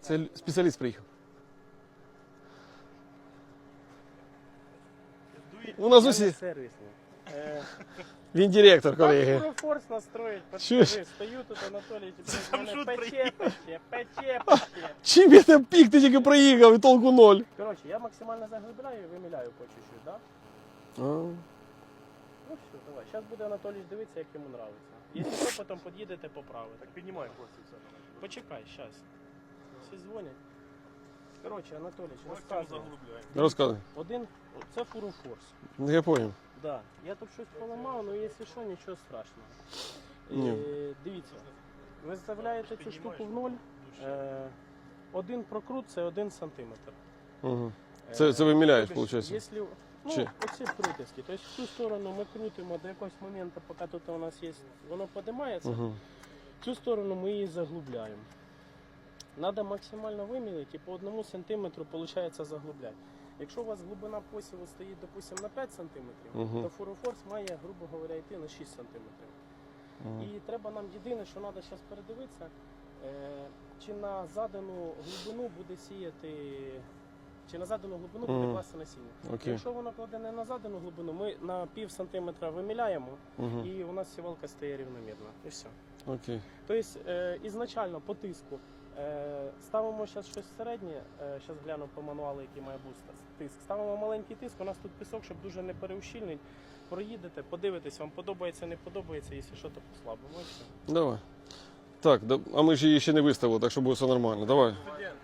Це спеціаліст приїхав. У нас усі. Він директор, колеги. Так, форс настроїть, Чуєш? стою тут, Анатолій, тебе мене пече, пече, пече, пече. Чим я там пік, ти тільки приїхав і толку ноль. Коротше, я максимально заглибляю і виміляю по чуть-чуть, да? А, Ну все, давай. Зараз буде Анатолій дивитися, як йому нравиться. Якщо що, потім під'їдете поправити. Так піднімай все. Почекай, зараз. Всі дзвонять. Коротше, Анатолій, Максимум розказуй. Розказуй. Один, це фурофорс. Ну, Я понял. Да. Я тут щось поламав, але якщо що, нічого страшного. Ні. Е, дивіться, ви вставляєте цю штуку в ноль. Е, один прокрут це один сантиметр. Угу. Це, це виміляєш, Тобто, виходить. Якщо, ну, Чи? оці крутості. Тобто в цю сторону ми крутимо до якогось моменту, поки тут у нас є, воно подимається, Угу. цю сторону ми її заглубляємо. Надо максимально виміряти і по одному сантиметру виходить заглубляти. Якщо у вас глибина посіву стоїть, допустимо, на 5 см, Мгм. то фурофорс має, грубо говоря, йти на 6 см. І треба нам єдине, що треба зараз передивитися, е, чи на задану глибину буде сіяти, чи на задану глибину буде Мгм. класти насіння. Окей. Якщо воно кладе не на задану глибину, ми на пів сантиметра виміляємо, Угу. і у нас сівалка стає рівномірно. І все. Окей. Тобто е, ізначально по тиску е, ставимо зараз щось середнє, зараз гляну по мануалу, який має бути тиск. Ставимо маленький тиск, у нас тут пісок, щоб дуже не переущільнити. Проїдете, подивитесь, вам подобається, не подобається, якщо що, то послабимо. І все. Давай. Так, да, а ми ж її ще не виставили, так що буде все нормально. Давай. Студент,